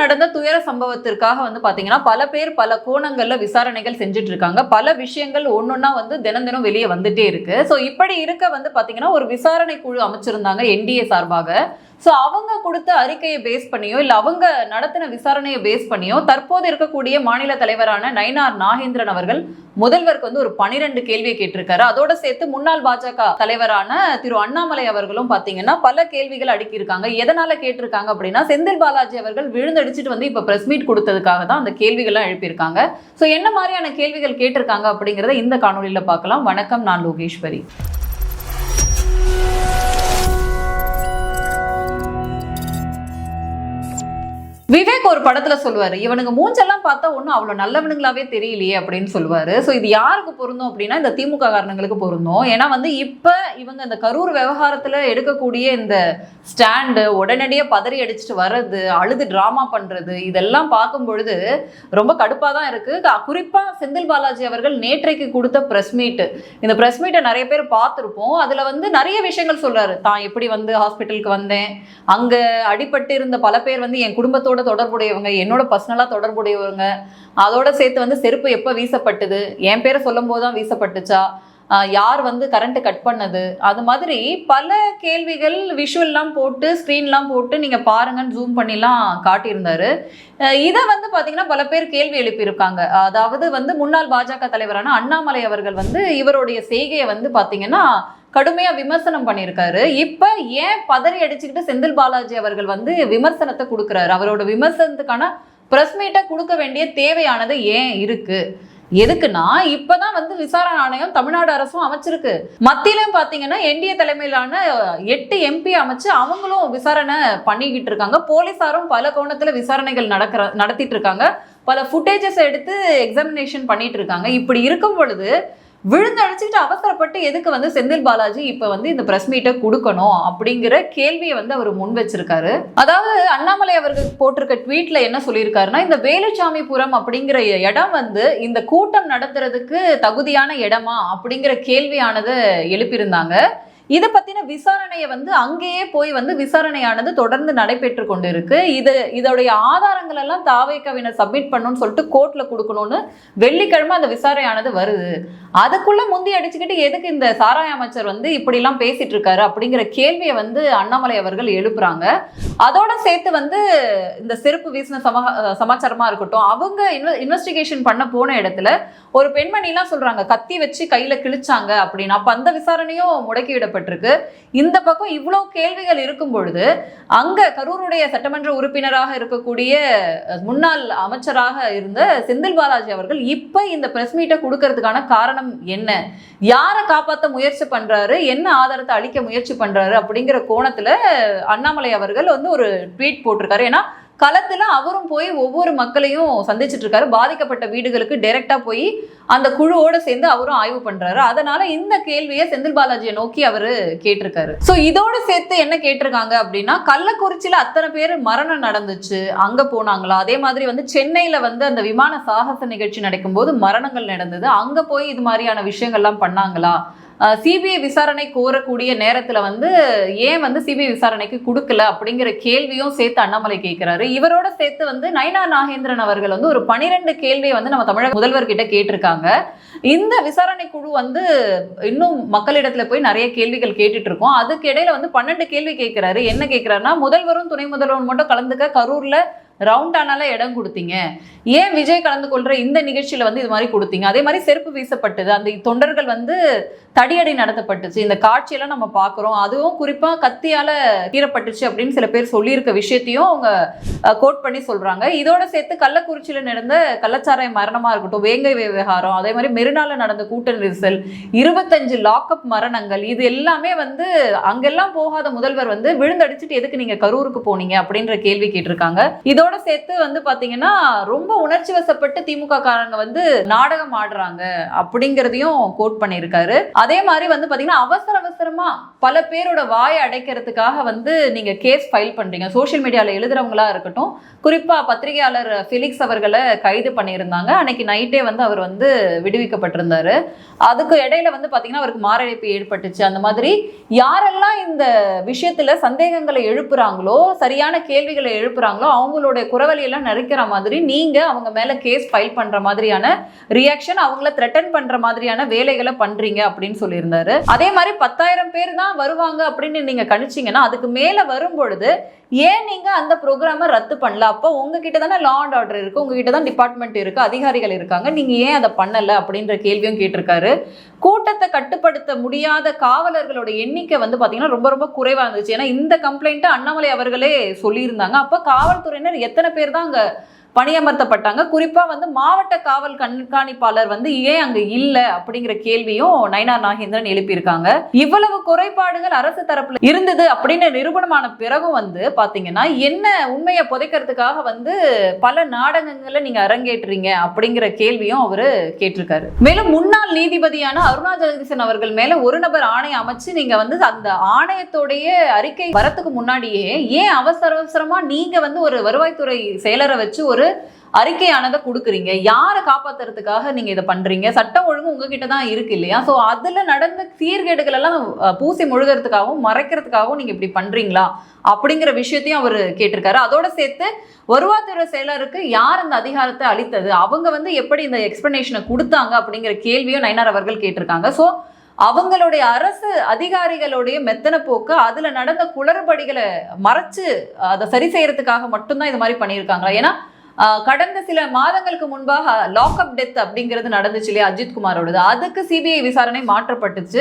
நடந்த துயர சம்பவத்திற்காக வந்து பாத்தீங்கன்னா பல பேர் பல கோணங்கள்ல விசாரணைகள் செஞ்சுட்டு இருக்காங்க பல விஷயங்கள் ஒன்னொன்னா வந்து தினம் தினம் வெளியே வந்துட்டே இருக்கு. ஸோ இப்படி இருக்க வந்து பாத்தீங்கன்னா ஒரு விசாரணை குழு அமைச்சிருந்தாங்க என்டிஏ சார்பாக. ஸோ அவங்க கொடுத்த அறிக்கையை பேஸ் பண்ணியோ இல்லை அவங்க நடத்தின விசாரணையை பேஸ் பண்ணியோ தற்போது இருக்கக்கூடிய மாநில தலைவரான நயினார் நாகேந்திரன் அவர்கள் முதல்வருக்கு வந்து ஒரு பனிரெண்டு கேள்வியை கேட்டிருக்காரு. அதோட சேர்த்து முன்னாள் பாஜக தலைவரான திரு அண்ணாமலை அவர்களும் பார்த்தீங்கன்னா பல கேள்விகள் அடுக்கியிருக்காங்க. எதனால கேட்டிருக்காங்க அப்படின்னா செந்தில் பாலாஜி அவர்கள் விழுந்தடிச்சிட்டு வந்து இப்போ பிரஸ் மீட் கொடுத்ததுக்காக தான் அந்த கேள்விகள்லாம் எழுப்பியிருக்காங்க. ஸோ என்ன மாதிரியான கேள்விகள் கேட்டிருக்காங்க அப்படிங்கிறத இந்த காணொலியில் பார்க்கலாம். வணக்கம் நான் லோகேஸ்வரி. விவேக் ஒரு படத்துல சொல்லுவாரு இவனுங்க மூஞ்செல்லாம் பார்த்தா ஒன்றும் அவ்வளோ நல்லவனுங்களாவே தெரியலையே அப்படின்னு சொல்லுவாரு. ஸோ இது யாருக்கு பொருந்தும் அப்படின்னா இந்த திமுக காரணங்களுக்கு பொருந்தும். ஏன்னா வந்து இப்போ இவங்க இந்த கரூர் விவகாரத்துல எடுக்கக்கூடிய இந்த ஸ்டாண்டு உடனடியாக பதறி அடிச்சுட்டு வர்றது அழுது ட்ராமா பண்றது இதெல்லாம் பார்க்கும் பொழுது ரொம்ப கடுப்பாக தான் இருக்கு. குறிப்பாக குறிப்பா செந்தில் பாலாஜி அவர்கள் நேற்றைக்கு கொடுத்த ப்ரெஸ் மீட் இந்த ப்ரெஸ் மீட்டை நிறைய பேர் பார்த்துருப்போம். அதுல வந்து நிறைய விஷயங்கள் சொல்றாரு. தான் எப்படி வந்து ஹாஸ்பிட்டலுக்கு வந்தேன். அங்க அடிபட்டு இருந்த பல பேர் வந்து என் குடும்பத்தோட தொடர்புடையவங்க என்னோட பர்சனலாக தொடர்புடையவங்க அதோட சேர்த்து வந்து செருப்பு எப்போ வீசப்பட்டது என் பேரை சொல்லும் போது தான் வீசப்பட்டுச்சா யார் வந்து கரண்ட்டு கட் பண்ணது அது மாதிரி பல கேள்விகள் விஷுவல்லாம் போட்டு ஸ்க்ரீன்லாம் போட்டு நீங்கள் பாருங்கன்னு ஜூம் பண்ணிலாம் காட்டியிருந்தாரு. இதை வந்து பார்த்தீங்கன்னா பல பேர் கேள்வி எழுப்பியிருக்காங்க. அதாவது வந்து முன்னாள் பாஜக தலைவரான அண்ணாமலை அவர்கள் வந்து இவருடைய செய்கையை வந்து பார்த்தீங்கன்னா கடுமையா விமர்சனம் பண்ணியிருக்காரு. இப்ப ஏன் பதறி அடிச்சுக்கிட்டு செந்தில் பாலாஜி அவர்கள் வந்து விமர்சனத்தை கொடுக்குறாரு? அவரோட விமர்சனத்துக்கான பிரஸ் மீட்டை கொடுக்க வேண்டிய தேவையானது ஏன் இருக்கு? எதுக்குன்னா இப்பதான் வந்து விசாரணை ஆணையம் தமிழ்நாடு அரசும் அமைச்சிருக்கு. மத்தியிலும் பாத்தீங்கன்னா என்டிஏ தலைமையிலான எட்டு எம்பி அமைச்சு அவங்களும் விசாரணை பண்ணிக்கிட்டு இருக்காங்க. போலீசாரும் பல கோணத்துல விசாரணைகள் நடக்கிற நடத்திட்டு இருக்காங்க. பல ஃபுட்டேஜஸ் எடுத்து எக்ஸாமினேஷன் பண்ணிட்டு இருக்காங்க. இப்படி இருக்கும் பொழுது விழுந்தடைச்சிட்டு அவசரப்பட்டு எதுக்கு வந்து செந்தில் பாலாஜி இப்ப வந்து இந்த பிரஸ் மீட்டை கொடுக்கணும் அப்படிங்கிற கேள்வியை வந்து அவர் முன் வச்சிருக்காரு. அதாவது அண்ணாமலை அவர்கள் போட்டிருக்க ட்வீட்ல என்ன சொல்லியிருக்காருன்னா இந்த வேலுச்சாமிபுரம் அப்படிங்கிற இடம் வந்து இந்த கூட்டம் நடத்துறதுக்கு தகுதியான இடமா அப்படிங்கிற கேள்வியானது எழுப்பியிருந்தாங்க. இதை பத்தின விசாரணையை வந்து அங்கேயே போய் வந்து விசாரணையானது தொடர்ந்து நடைபெற்று கொண்டு இருக்கு இது இதோடைய ஆதாரங்கள் எல்லாம் தாவேக்காவினர் சப்மிட் பண்ணணும்னு சொல்லிட்டு கோர்ட்ல கொடுக்கணும்னு வெள்ளிக்கிழமை அந்த விசாரணையானது வருது. அதுக்குள்ள முந்தி அடிச்சுக்கிட்டு எதுக்கு இந்த சாராய அமைச்சர் வந்து இப்படிலாம் பேசிட்டு இருக்காரு அப்படிங்கிற கேள்வியை வந்து அண்ணாமலை அவர்கள் எழுப்புறாங்க. அதோட சேர்த்து வந்து இந்த செருப்பு வீசின சமா சமாச்சாரமா இருக்கட்டும் அவங்க இன்வெஸ்டிகேஷன் பண்ண போன இடத்துல ஒரு பெண்மணிலாம் சொல்றாங்க கத்தி வச்சு கையில கிழிச்சாங்க அப்படின்னு அப்ப அந்த விசாரணையும் முடக்கிவிடப்பட்டு கேட்கப்பட்டிருக்கு இந்த பக்கம் இவ்வளோ கேள்விகள் இருக்கும் பொழுது அங்க கரூருடைய சட்டமன்ற உறுப்பினராக இருக்கக்கூடிய முன்னாள் அமைச்சராக இருந்த செந்தில் பாலாஜி அவர்கள் இப்ப இந்த பிரஸ் மீட்டை கொடுக்கறதுக்கான காரணம் என்ன? யாரை காப்பாத்த முயற்சி பண்றாரு? என்ன ஆதாரத்தை அளிக்க முயற்சி பண்றாரு? அப்படிங்கிற கோணத்துல அண்ணாமலை அவர்கள் வந்து ஒரு ட்வீட் போட்டிருக்காரு. ஏன்னா களத்துல அவரும் போய் ஒவ்வொரு மக்களையும் சந்திச்சிட்டு இருக்காரு. பாதிக்கப்பட்ட வீடுகளுக்கு டைரக்டா போய் அந்த குழுவோட சேர்ந்து அவரும் ஆய்வு பண்றாரு. அதனால இந்த கேள்வியை செந்தில் பாலாஜியை நோக்கி அவரு கேட்டிருக்காரு. ஸோ இதோட சேர்த்து என்ன கேட்டிருக்காங்க அப்படின்னா கள்ளக்குறிச்சியில அத்தனை பேர் மரணம் நடந்துச்சு. அங்க போனாங்களா? அதே மாதிரி வந்து சென்னையில வந்து அந்த விமான சாகச நிகழ்ச்சி நடக்கும்போது மரணங்கள் நடந்தது. அங்க போய் இது மாதிரியான விஷயங்கள்லாம் பண்ணாங்களா? சிபிஐ விசாரணை கோரக்கூடிய நேரத்துல வந்து ஏன் வந்து சிபிஐ விசாரணைக்கு கொடுக்கல அப்படிங்கிற கேள்வியும் சேர்த்து அண்ணாமலை கேட்கிறாரு இவரோட சேர்த்து வந்து நயனா நாகேந்திரன் அவர்கள் வந்து ஒரு பனிரெண்டு கேள்வியை வந்து நம்ம தமிழக முதல்வர் கிட்ட கேட்டிருக்காங்க. இந்த விசாரணை குழு வந்து இன்னும் மக்களிடத்துல போய் நிறைய கேள்விகள் கேட்டுட்டு இருக்கோம். அதுக்கு இடையில வந்து பன்னெண்டு கேள்வி கேட்கிறாரு என்ன கேட்கிறாருன்னா முதல்வரும் துணை முதல்வரும் மட்டும் கலந்துக்க கரூர்ல ரவுண்டானால இடம் கொடுத்தீங்க. ஏன் விஜய் கலந்து கொள்ற இந்த நிகழ்ச்சியில வந்து இது மாதிரி கொடுத்தீங்க? அதே மாதிரி செருப்பு வீசப்பட்டது அந்த தொண்டர்கள் வந்து தடியடி நடத்தப்பட்டுச்சு. இந்த காட்சியெல்லாம் நம்ம பார்க்குறோம். அதுவும் குறிப்பா கத்தியால கீறப்பட்டுச்சு அப்படின்னு சில பேர் சொல்லியிருக்க விஷயத்தையும் அவங்க கோட் பண்ணி சொல்றாங்க. இதோட சேர்த்து கள்ளக்குறிச்சியில நடந்த கள்ளச்சாராய மரணமா இருக்கட்டும் வேங்கை விவகாரம் அதே மாதிரி மெரினால நடந்த கூட்ட நெரிசல் இருபத்தஞ்சு லாக்அப் மரணங்கள் இது எல்லாமே வந்து அங்கெல்லாம் போகாத முதல்வர் வந்து விழுந்தடிச்சிட்டு எதுக்கு நீங்க கரூருக்கு போனீங்க அப்படின்ற கேள்வி கேட்டிருக்காங்க. இதோட சேர்த்து வந்து பாத்தீங்கன்னா ரொம்ப உணர்ச்சி வசப்பட்டு திமுக காரங்க வந்து நாடகம் ஆடுறாங்க அப்படிங்கிறதையும் கோட் பண்ணியிருக்காரு. அதே மாதிரி வந்து பாத்தீங்கன்னா அவசர அவசரமா பல பேரோட வாயை அடைக்கிறதுக்காக வந்து நீங்க கேஸ் ஃபைல் பண்றீங்க. சோசியல் மீடியால எழுதுறவங்களா இருக்கட்டும் குறிப்பா பத்திரிகையாளர் ஃபிலிக்ஸ் அவர்களை கைது பண்ணியிருந்தாங்க. அன்னைக்கு நைட்டே வந்து அவர் வந்து விடுவிக்கப்பட்டிருந்தாரு. அதுக்கு இடையில வந்து பாத்தீங்கன்னா அவருக்கு மாரடைப்பு ஏற்பட்டுச்சு. அந்த மாதிரி யாரெல்லாம் இந்த விஷயத்துல சந்தேகங்களை எழுப்புறாங்களோ சரியான கேள்விகளை எழுப்புறாங்களோ அவங்களோட அவங்களுடைய குறவலையெல்லாம் எல்லாம் மாதிரி நீங்க அவங்க மேல கேஸ் ஃபைல் பண்ற மாதிரியான ரியாக்ஷன் அவங்கள த்ரெட்டன் பண்ற மாதிரியான வேலைகளை பண்றீங்க அப்படின்னு சொல்லியிருந்தாரு. அதே மாதிரி பத்தாயிரம் பேர் தான் வருவாங்க அப்படின்னு நீங்க கணிச்சீங்கன்னா அதுக்கு மேல வரும்பொழுது ஏன் நீங்க அந்த ப்ரோக்ராமை ரத்து பண்ணல? அப்போ உங்ககிட்ட தானே லா அண்ட் ஆர்டர் இருக்கு உங்ககிட்ட தான் டிபார்ட்மெண்ட் இருக்கு அதிகாரிகள் இருக்காங்க நீங்க ஏன் அதை பண்ணல? அப்படின்ற கேள்வியும் கேட்டிருக்காரு. கூட்டத்தை கட்டுப்படுத்த முடியாத காவலர்களோட எண்ணிக்கை வந்து பாத்தீங்கன்னா ரொம்ப ரொம்ப குறைவா இருந்துச்சு. ஏன்னா இந்த கம்ப்ளைண்ட்டை அண்ணாமலை அவர்களே சொல்லியிருந்தாங்க. அப்ப காவல்துறையினர் எத்தனை பேர் தான் அங்கே பணியமர்த்தப்பட்டாங்க. குறிப்பா வந்து மாவட்ட காவல் கண்காணிப்பாளர் வந்து ஏன் அங்க இல்ல அப்படிங்கிற கேள்வியும் நயனார் நாகேந்திரன் எழுப்பியிருக்காங்க. இவ்வளவு குறைபாடுகள் அரசு தரப்புல இருந்தது அப்படின்னு நிரூபணமான பிறகும் வந்து பார்த்தீங்கன்னா என்ன உண்மையை புதைக்கிறதுக்காக வந்து பல நாடகங்களை நீங்கள் அரங்கேற்றுறீங்க அப்படிங்கிற கேள்வியும் அவரு கேட்டிருக்காரு. மேலும் முன்னாள் நீதிபதியான அருணா ஜெகதீசன் அவர்கள் மேல ஒரு நபர் ஆணையம் அமைச்சு நீங்க வந்து அந்த ஆணையத்தோடைய அறிக்கை வரத்துக்கு முன்னாடியே ஏன் அவசர அவசரமா நீங்க வந்து ஒரு வருவாய்த்துறை செயலரை வச்சு ஒரு அறிக்கையானதை கொடுக்குறீங்க. யாரை காப்பாத்துறதுக்காக நீங்க இதை பண்றீங்க? சட்டம் ஒழுங்கு உங்ககிட்ட தான் இருக்கு இல்லையா? சோ அதுல நடந்த சீர்கேடுகள் எல்லாம் பூசி முழுகிறதுக்காகவும் மறைக்கிறதுக்காகவும் நீங்க இப்படி பண்றீங்களா? அப்படிங்கிற விஷயத்தையும் அவர் கேட்டிருக்காரு. அதோட சேர்த்து வருவாய்த்துறை செயலருக்கு யார் அந்த அதிகாரத்தை அளித்தது? அவங்க வந்து எப்படி இந்த எக்ஸ்பிளனேஷனை கொடுத்தாங்க அப்படிங்கிற கேள்வியும் நயனார் அவர்கள் கேட்டிருக்காங்க. ஸோ அவங்களுடைய அரசு அதிகாரிகளுடைய மெத்தன போக்கு அதுல நடந்த குளறுபடிகளை மறைச்சு அதை சரி செய்யறதுக்காக மட்டும்தான் இது மாதிரி பண்ணியிருக்காங்களா? ஏன்னா கடந்த சில மாதங்களுக்கு முன்பாக லாக்அப் டெத் அப்படிங்கிறது நடந்துச்சு இல்லையா அஜித் குமாரோடது அதுக்கு சிபிஐ விசாரணை மாற்றப்பட்டுச்சு.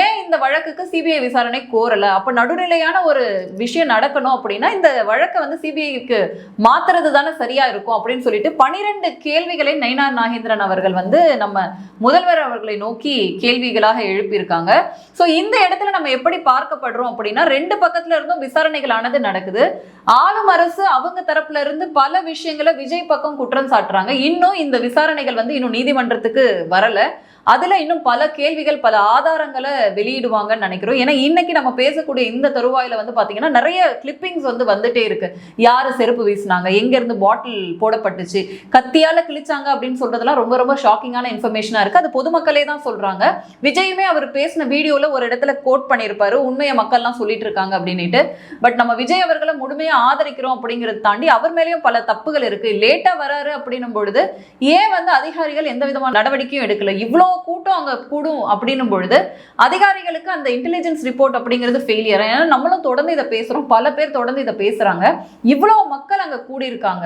ஏன் இந்த வழக்குக்கு சிபிஐ விசாரணை கோரல? அப்ப நடுநிலையான ஒரு விஷயம் நடக்கணும் அப்படின்னா இந்த வழக்கை வந்து சிபிஐக்கு மாத்துறது தானே சரியா இருக்கும் அப்படின்னு சொல்லிட்டு பனிரெண்டு கேள்விகளை நயினார் நாகேந்திரன் அவர்கள் வந்து நம்ம முதல்வர் அவர்களை நோக்கி கேள்விகளாக எழுப்பியிருக்காங்க. ஸோ இந்த இடத்துல நம்ம எப்படி பார்க்கப்படுறோம் அப்படின்னா ரெண்டு பக்கத்துல இருந்தும் விசாரணைகளானது நடக்குது. ஆளும் அரசு அவங்க தரப்புல இருந்து பல விஷயங்கள் விஜய் பக்கம் குற்றம் சாட்டுறாங்க. இன்னும் இந்த விசாரணைகள் வந்து இன்னும் நீதிமன்றத்துக்கு வரல. அதில் இன்னும் பல கேள்விகள் பல ஆதாரங்களை வெளியிடுவாங்கன்னு நினைக்கிறோம். ஏன்னா இன்னைக்கு நம்ம பேசக்கூடிய இந்த தருவாயில் வந்து பார்த்தீங்கன்னா நிறைய கிளிப்பிங்ஸ் வந்து வந்துட்டே இருக்கு. யார் செருப்பு வீசினாங்க? எங்கேருந்து பாட்டில் போடப்பட்டுச்சு? கத்தியால் கிழிச்சாங்க அப்படின்னு சொல்றதெல்லாம் ரொம்ப ரொம்ப ஷாக்கிங்கான இன்ஃபர்மேஷனாக இருக்குது அது பொதுமக்களே தான் சொல்கிறாங்க விஜயுமே அவர் பேசின வீடியோவில் ஒரு இடத்துல கோட் பண்ணியிருப்பாரு. உண்மையை மக்கள்லாம் சொல்லிட்டு இருக்காங்க அப்படின்ட்டு பட் நம்ம விஜய் அவர்களை முழுமையாக ஆதரிக்கிறோம் அப்படிங்கறத தாண்டி அவர் மேலேயும் பல தப்புகள் இருக்குது லேட்டாக வராரு அப்படின்னும் பொழுது ஏன் வந்து அதிகாரிகள் எந்த விதமான நடவடிக்கையும் எடுக்கல? இவ்வளோ கூட்டம் அங்க கூடும் அப்படின்னும் பொழுது அதிகாரிகளுக்கு அந்த இன்டெலிஜென்ஸ் ரிப்போர்ட் அப்படிங்கிறது ஃபெயிலியர் ஏன்னா நம்மளும் தொடர்ந்து இதை பேசுறோம். பல பேர் தொடர்ந்து இதை பேசுறாங்க. இவ்வளோ மக்கள் அங்க கூடியிருக்காங்க.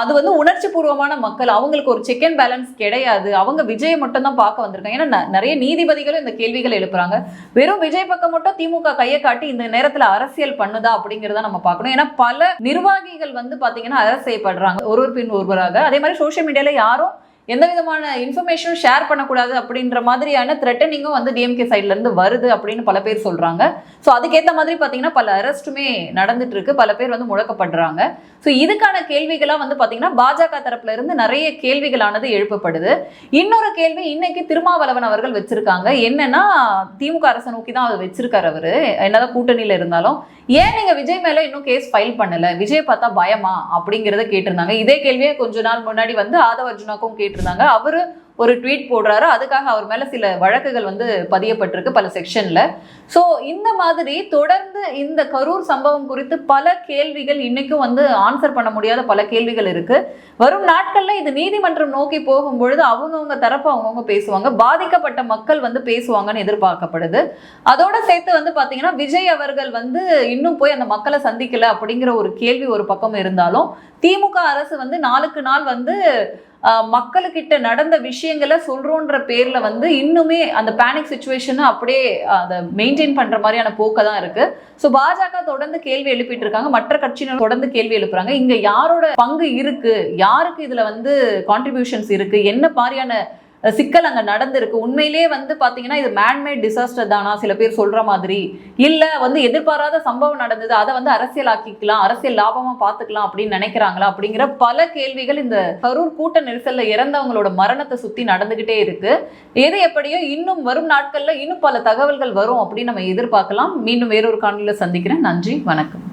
அது வந்து உணர்ச்சி பூர்வமான மக்கள். அவங்களுக்கு ஒரு செக் அண்ட் பேலன்ஸ் கிடையாது. அவங்க விஜயை மட்டும் தான் பார்க்க வந்திருக்காங்க. ஏன்னா நிறைய நீதிபதிகளும் இந்த கேள்விகள் எழுப்புறாங்க. வெறும் விஜய் பக்கம் மட்டும் திமுக கையை காட்டி இந்த நேரத்தில் அரசியல் பண்ணுதா அப்படிங்கிறத நம்ம பார்க்கணும். ஏன்னா பல நிர்வாகிகள் வந்து பார்த்தீங்கன்னா அரசு செய்யப்படுறாங்க ஒருவர் பின் ஒருவராக. அதே மாதிரி சோஷியல் மீடியாவில் யாரும் எந்த விதமான இன்ஃபர்மேஷனும் ஷேர் பண்ணக்கூடாது அப்படின்ற மாதிரியான த்ரெட்டனிங்கும் வந்து டிஎம்கே சைட்ல இருந்து வருது அப்படின்னு பல பேர் சொல்றாங்க. ஸோ அதுக்கேற்ற மாதிரி பார்த்தீங்கன்னா பல அரெஸ்ட்டுமே நடந்துட்டு இருக்கு. பல பேர் வந்து முழக்கப்படுறாங்க. ஸோ இதுக்கான கேள்விகளாக வந்து பார்த்தீங்கன்னா பாஜக தரப்புல இருந்து நிறைய கேள்விகளானது எழுப்பப்படுது. இன்னொரு கேள்வி இன்னைக்கு திருமாவளவன் அவர்கள் வச்சிருக்காங்க. என்னன்னா திமுக அரசை நோக்கி தான் அவர் வச்சிருக்காரு அவரு. என்னதான் கூட்டணியில இருந்தாலும். ஏன் நீங்க விஜய் மேல இன்னும் கேஸ் ஃபைல் பண்ணல? விஜய் பார்த்தா பயமா? அப்படிங்கிறத கேட்டிருந்தாங்க. இதே கேள்வியை கொஞ்ச நாள் முன்னாடி வந்து ஆதவ அர்ஜுனாக்கும் இருந்தாங்க அவரு ஒரு ட்வீட் போடுறாரு. அதுக்காக அவர் மேல சில வழக்குகள் வந்து பதியப்பட்டிருக்கு பல செக்ஷன்ல ஸோ இந்த மாதிரி தொடர்ந்து இந்த கரூர் சம்பவம் குறித்து பல கேள்விகள் இன்னைக்கும் வந்து ஆன்சர் பண்ண முடியாத பல கேள்விகள் இருக்கு. வரும் நாட்கள்ல இது நீதிமன்றம் நோக்கி போகும் பொழுது அவங்கவுங்க தரப்பு அவங்கவுங்க பேசுவாங்க. பாதிக்கப்பட்ட மக்கள் வந்து பேசுவாங்கன்னு எதிர்பார்க்கப்படுது. அதோட சேர்த்து வந்து பாத்தீங்கன்னா விஜய் அவர்கள் வந்து இன்னும் போய் அந்த மக்களை சந்திக்கல அப்படிங்கிற ஒரு கேள்வி ஒரு பக்கம் இருந்தாலும் திமுக அரசு வந்து நாளுக்கு நாள் வந்து மக்களுக்கிட்ட நடந்த விஷயங்களை சொல்றோன்ற பேர்ல வந்து இன்னுமே அந்த பேனிக் சுச்சுவேஷனை அப்படியே அதை மெயின்டைன் பண்ற மாதிரியான போக்க தான் இருக்கு. ஸோ பாஜக தொடர்ந்து கேள்வி எழுப்பிட்டு இருக்காங்க. மற்ற கட்சியினர் தொடர்ந்து கேள்வி எழுப்புறாங்க. இங்க யாரோட பங்கு இருக்கு? யாருக்கு இதுல வந்து கான்ட்ரிபியூஷன்ஸ் இருக்கு? என்ன மாதிரியான சிக்கல் அங்கே நடந்திருக்கு. உண்மையிலேயே வந்து பார்த்தீங்கன்னா இது மேன்மேட் டிசாஸ்டர் தானா? சில பேர் சொல்கிற மாதிரி. இல்லை வந்து எதிர்பாராத சம்பவம் நடந்தது. அதை வந்து அரசியல் ஆக்கிக்கலாம் அரசியல் லாபமாக பார்த்துக்கலாம் அப்படின்னு நினைக்கிறாங்களா? அப்படிங்கிற பல கேள்விகள் இந்த கரூர் கூட்ட நெரிசலில் இறந்தவங்களோட மரணத்தை சுற்றி நடந்துக்கிட்டே இருக்கு. எது எப்படியோ இன்னும் வரும் நாட்களில் இன்னும் பல தகவல்கள் வரும் அப்படின்னு நம்ம எதிர்பார்க்கலாம். மீண்டும் வேறொரு காணொலியில் சந்திக்கிறேன். நன்றி வணக்கம்.